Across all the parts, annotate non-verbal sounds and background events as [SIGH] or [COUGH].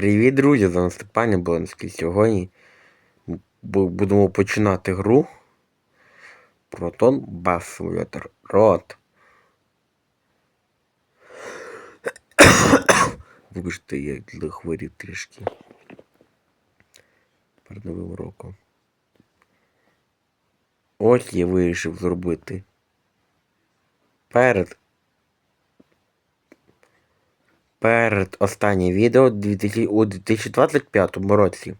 Привіт, друзі! З вами Степан Яблонський. Сьогодні будемо починати гру Proton Bus Simulator Road. Вибачте, я захворів трішки. Перед новим роком. Ось я вирішив зробити. Перед перед останнє відео у 2025 році.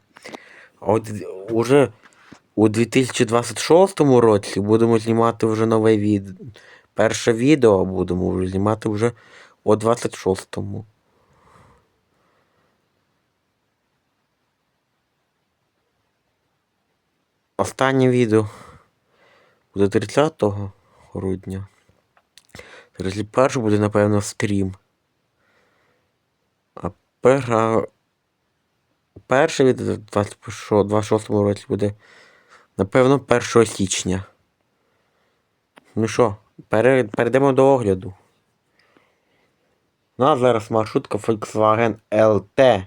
От уже у 2026 році будемо знімати вже нове відео. Перше відео будемо знімати вже у 26-му. Останнє відео буде 30 грудня. 31 буде, напевно, стрім. Перша... перше від 26 26 році буде, напевно, 1 січня. Ну що, перейдемо до огляду. У нас зараз маршрутка Volkswagen LT.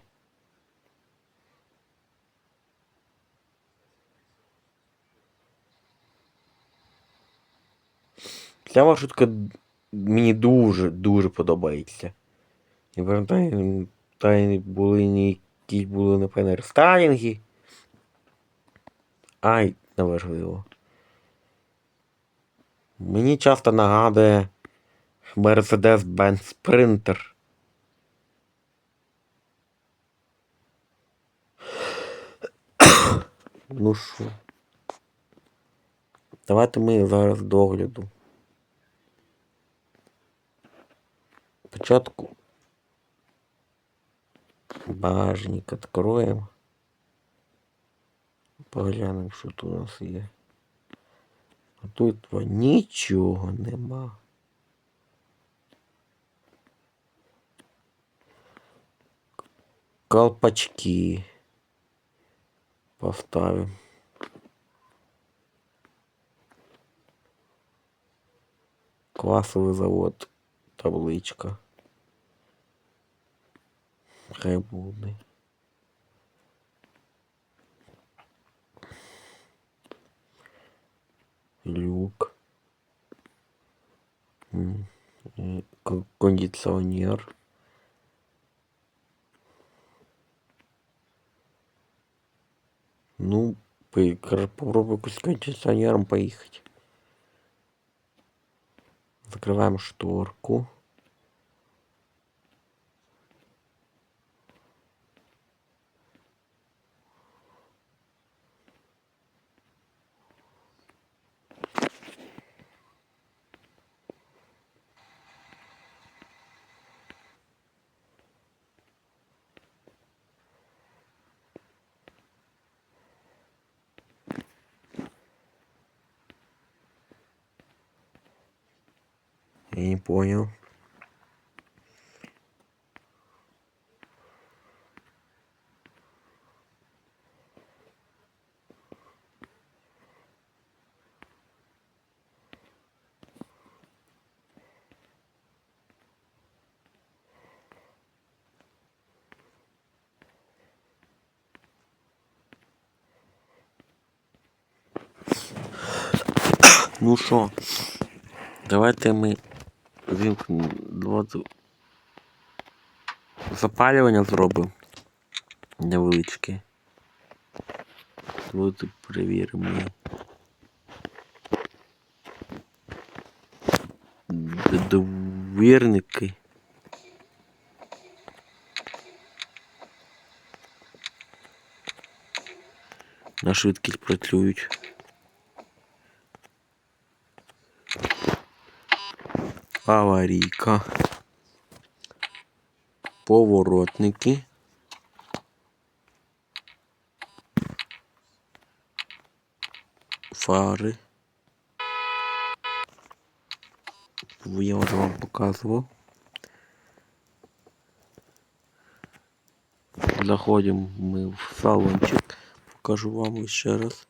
Ця маршрутка мені дуже-дуже подобається. Пам'ятаю, та були ні якісь були, напевно, рестайлінги. Ай, неважливо. Мені часто нагадує Mercedes-Benz Sprinter. Ну що? Давайте ми зараз до огляду. Спочатку багажник откроем. Поглянемо, що тут у нас є. А тут нічого нема. Колпачки поставим. Класовый завод. Табличка. Рибуни. Люк. Э, кондиционер. Ну, попробуй с кондиционером поехать. Закрываем шторку. Я не понял. Ну що, давайте ми вимкнемо давайте запалювання зробимо невеличке. Давайте перевіримо. Довірники. На швидкість працюють. Аварійка. Поворотники. Фари. Я вже вам показував. Заходимо ми в салончик. Покажу вам ще раз.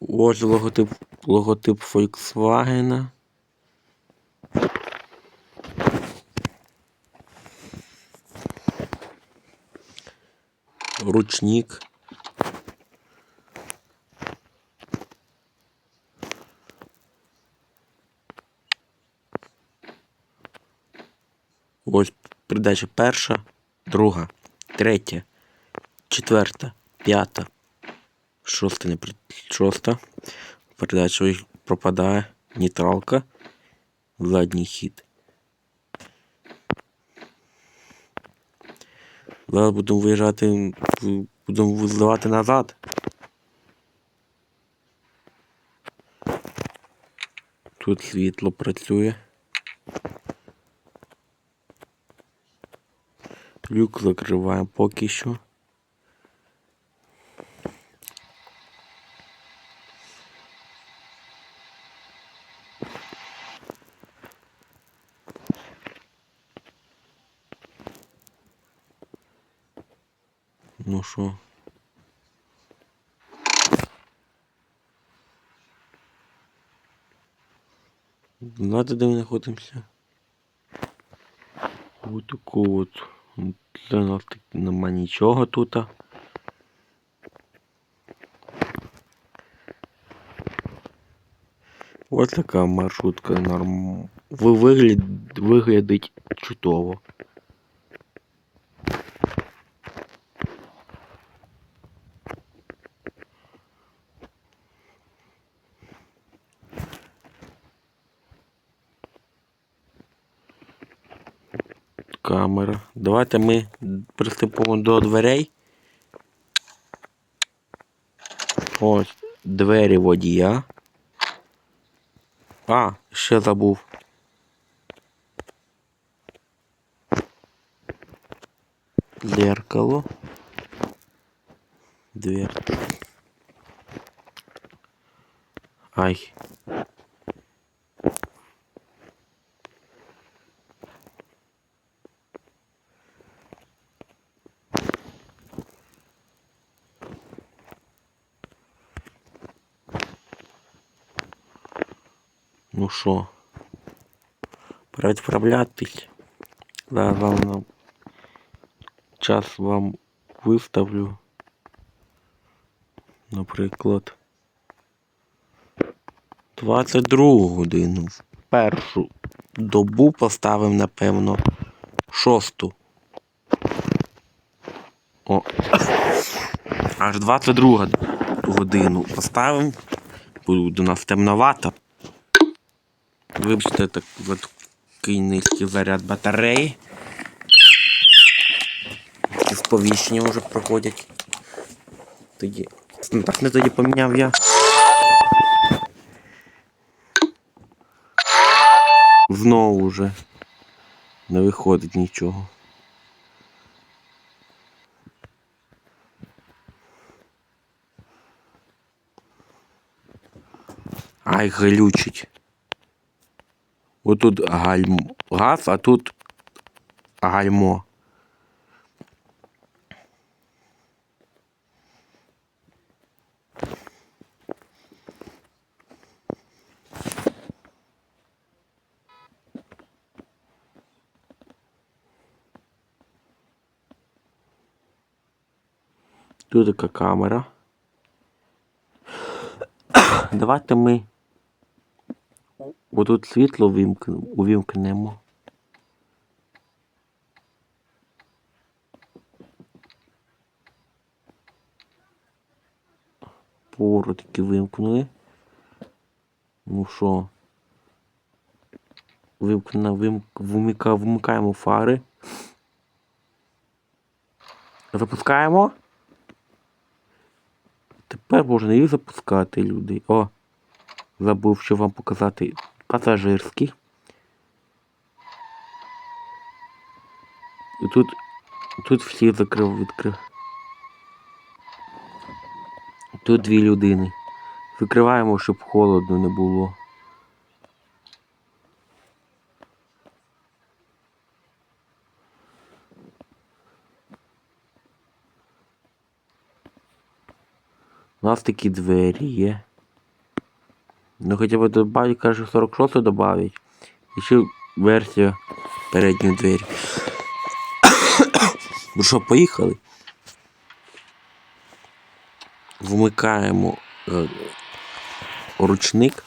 Ось логотип, логотип Volkswagen. ручник. Ось передача перша, друга, третя, четверта, п'ята, шоста, не шоста. Передача пропадає. Нейтралка. Задній хід. Зараз будемо виїжджати, будемо визливати назад. Тут світло працює. Люк закриваємо поки що. Ну що? Знаєте, де ми знаходимося? Ось таку от. Для нас так нема нічого тут. Ось така маршрутка норм. Ви вигляд... виглядить чудово. Камера. Давайте ми приступимо до дверей. Ось двері водія. А, ще забув. Зеркало. Дверь. Ай. Ну що, відправлятись. Зараз вам час вам виставлю. Наприклад. 22 годину. Першу добу поставимо, напевно, шосту. О. Аж 22 годину поставимо. Буде у нас темновато. Вибачте, так такий низький заряд батареї. Такі сповіщення вже проходять. Тоді. Ну, так не тоді поміняв я. Знову вже не виходить нічого. Ай, глючить. Отут гальм... газ, а тут гальмо. Тут така камера. [COUGHS] Давайте ми Бо тут світло увімкнемо. Поворотики вимкнули. Ну що? Вимкнено, вимк... вмика... вмикаємо фари. Запускаємо. Тепер можна їх запускати, люди. О! Забув ще вам показати пасажирський. І тут, тут всі закрив відкрив. Тут дві людини. Викриваємо, щоб холодно не було. У нас такі двері є. Ну хоча б добавить, каже, 46 добавить. І ще версія передньої двері. [COUGHS] Ну що, поїхали? вмикаємо е, ручник.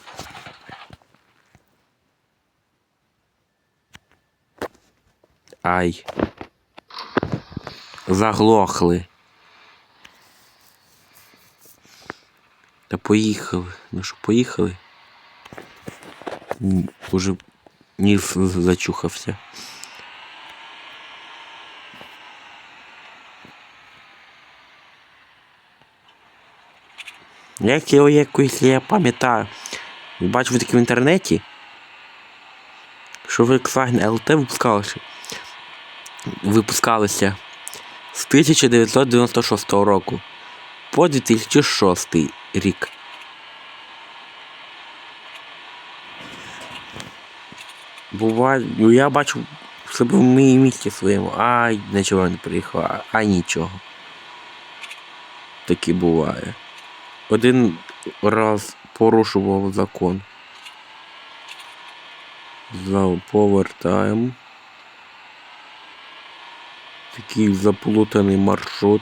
Ай. Заглохли. Поїхали. Ну що, поїхали? Уже ніс зачухався. Як його якось я пам'ятаю. Бачив таке в інтернеті. Що Volkswagen LT випускалося. Випускалося з 1996 року по 2006 рік. Буває, ну я бачу себе в моїй місті своєму, ай, нічого не приїхав, а, нічого. Таке буває. Один раз порушував закон. За повертаємо. Такий заплутаний маршрут.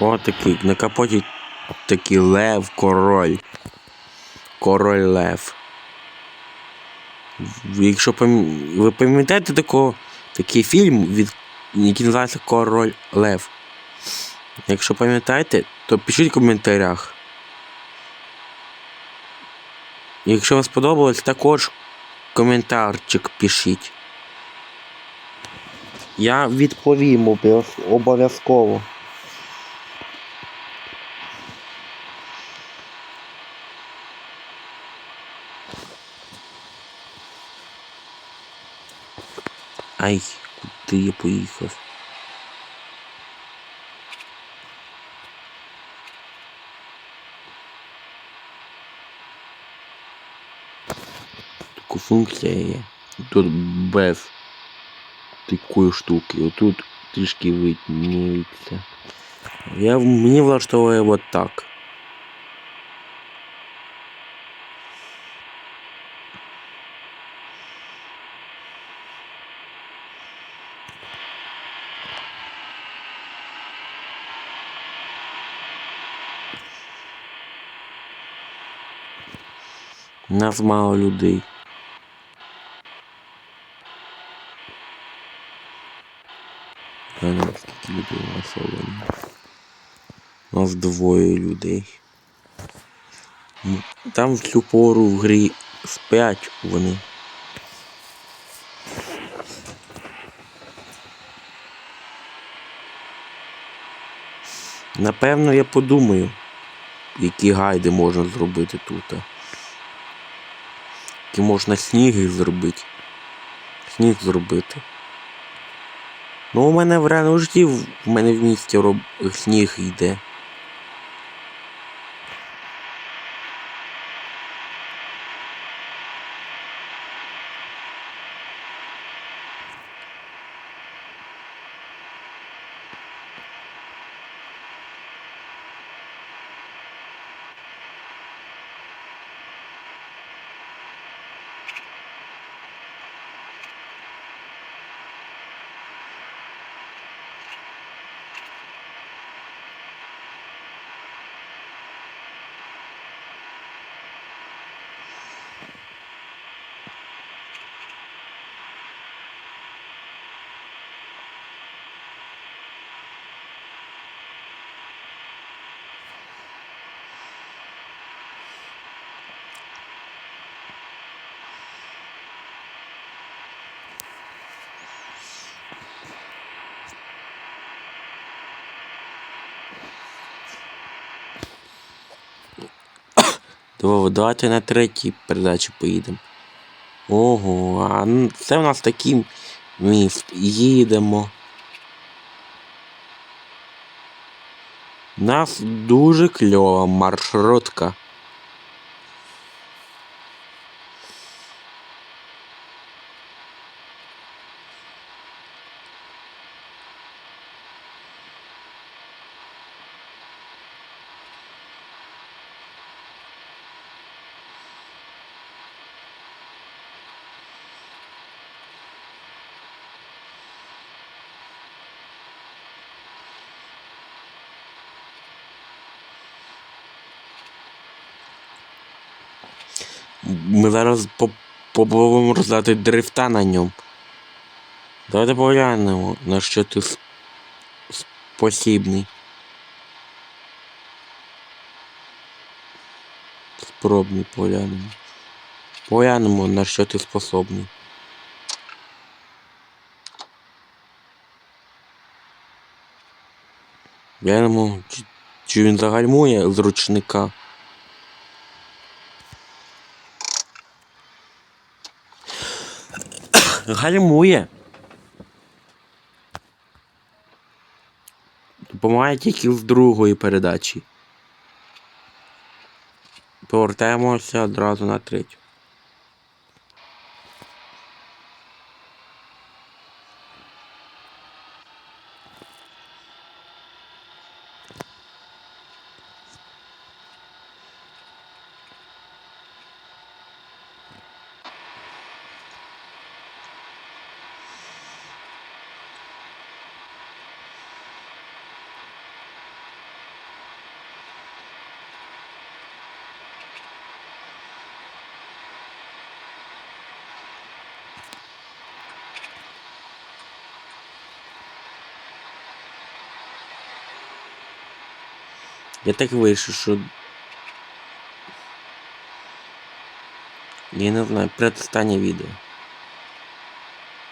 О, такий, на капоті такий лев, король. Король лев. Якщо пам- ви пам'ятаєте такого, такий фільм, від, який називається Король Лев. Якщо пам'ятаєте, то пишіть в коментарях. Якщо вам сподобалось, також коментарчик пишіть. Я відповім обов'язково. Ай, куди я поїхав? Таку функція є. Тут без такої штуки. Отут трішки видніється. Я, мені влаштовує от так. Нас мало людей. Знаю, скільки людей у нас салоні. У нас двоє людей. Там в цю пору в грі спять вони. Напевно, я подумаю, які гайди можна зробити тут. Які можна сніги зробити. Сніг зробити. Ну, у мене в реальному житті в мене в місті роб... сніг йде. Давай, давайте на третій передачі поїдемо. Ого, а ну, це в нас такий міст. Їдемо. У нас дуже кльова маршрутка. Ми зараз по- попробуємо роздати дрифта на ньому. Давайте поглянемо, на що ти спосібний. Спробний поглянемо. Поглянемо, на що ти способний. Глянемо, чи він загальмує з ручника. Гальмує. Допомагає тільки з другої передачі. Повертаємося одразу на третю. Я так вирішив, що. Я не знаю, предостаннє відео.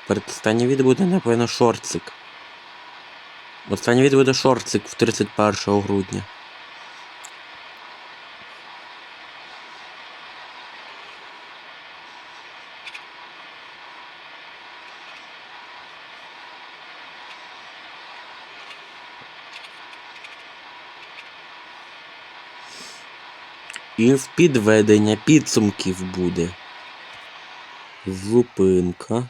Предостаннє відео буде, напевно, шортик. Останнє відео буде шортик в 31 грудня. І в підведення підсумків буде. Зупинка.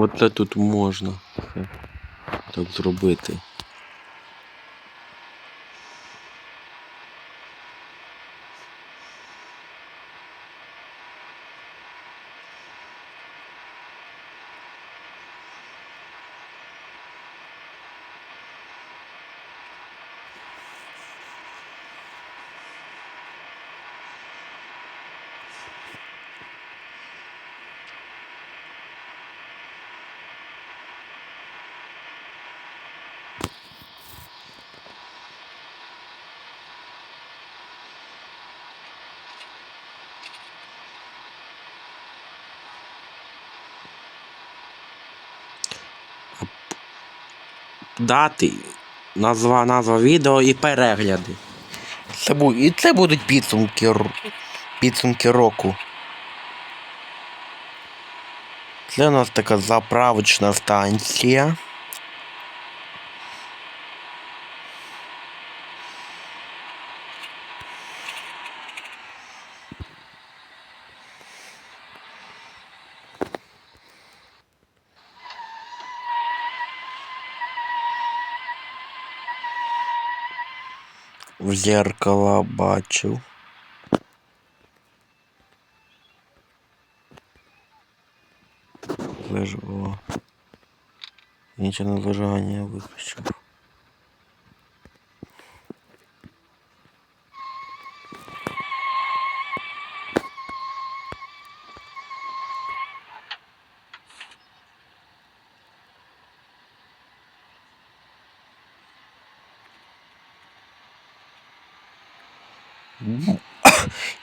Оце тут можна так зробити. Дати, назва, назва відео і перегляди. Це бу... І це будуть підсумки, підсумки року. Це у нас така заправочна станція. В зеркало бачив. Леж... О. Нічого на зажигання виключив.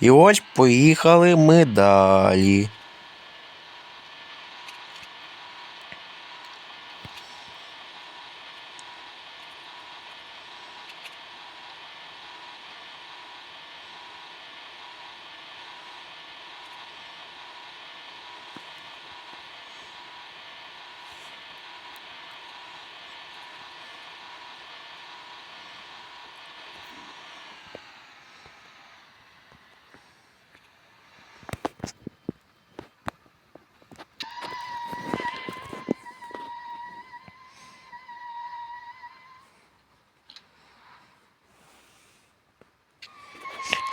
І ось поїхали ми далі.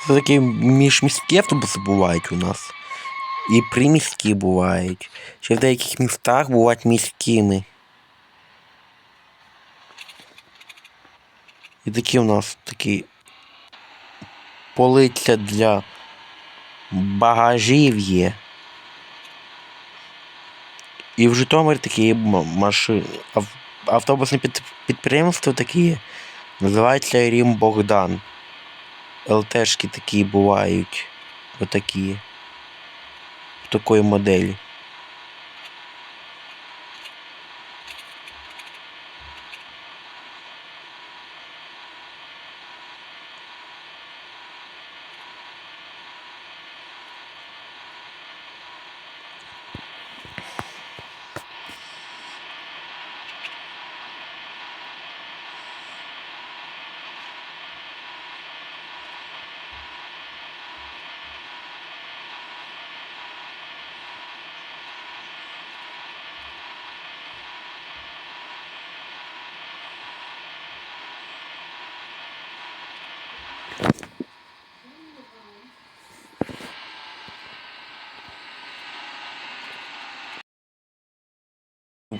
Це такі міжміські автобуси бувають у нас. І приміські бувають. Ще в деяких містах бувають міськими. І такі у нас такі полиця для багажів є. І в Житомирі такі машини. Ав... Автобусне під... підприємство такі. Називається Рім Богдан. ЛТшки такі бувають. Отакі. В такої моделі.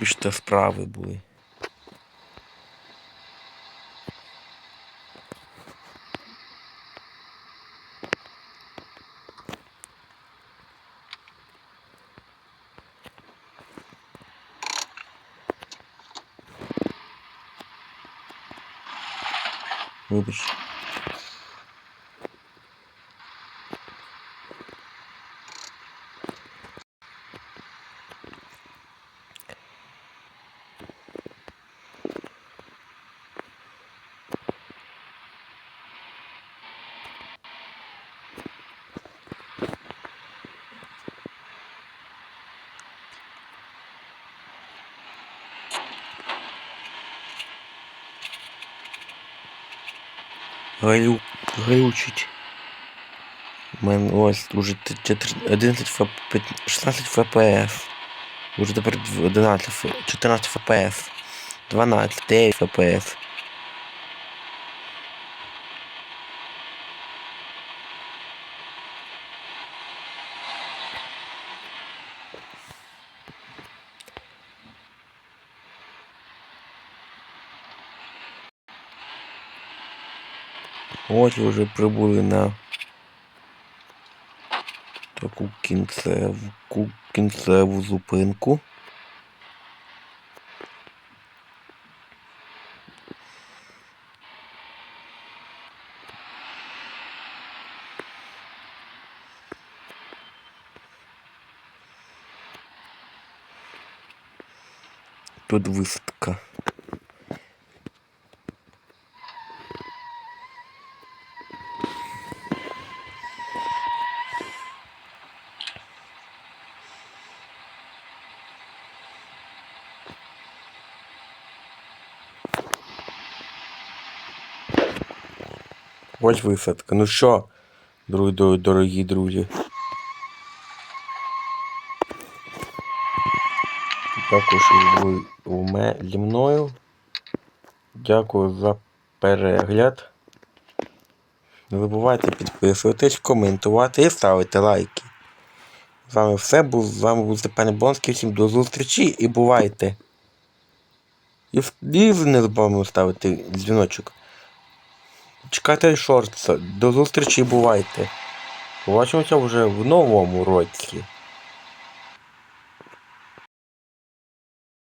Вибачте, справи були. Вибач. Глю... глючить. Ось уже 11 фп... 16 фпф. Уже тепер дв- 11 ф- 14 фпф. 12, 9 фпс. Ось вже прибули на таку кінцеву, кінцеву зупинку. Тут висадка. Ось висадка. Ну що, дру- дорогі друзі. Дякую, що ви у зі мною. Дякую за перегляд. Не забувайте підписуватись, коментувати і ставити лайки. З вами все був. З вами був Степан Бонський. Всім до зустрічі і бувайте. І, і не забуваємо ставити дзвіночок. Чекайте шорт. До зустрічі бувайте. Побачимося вже в новому році.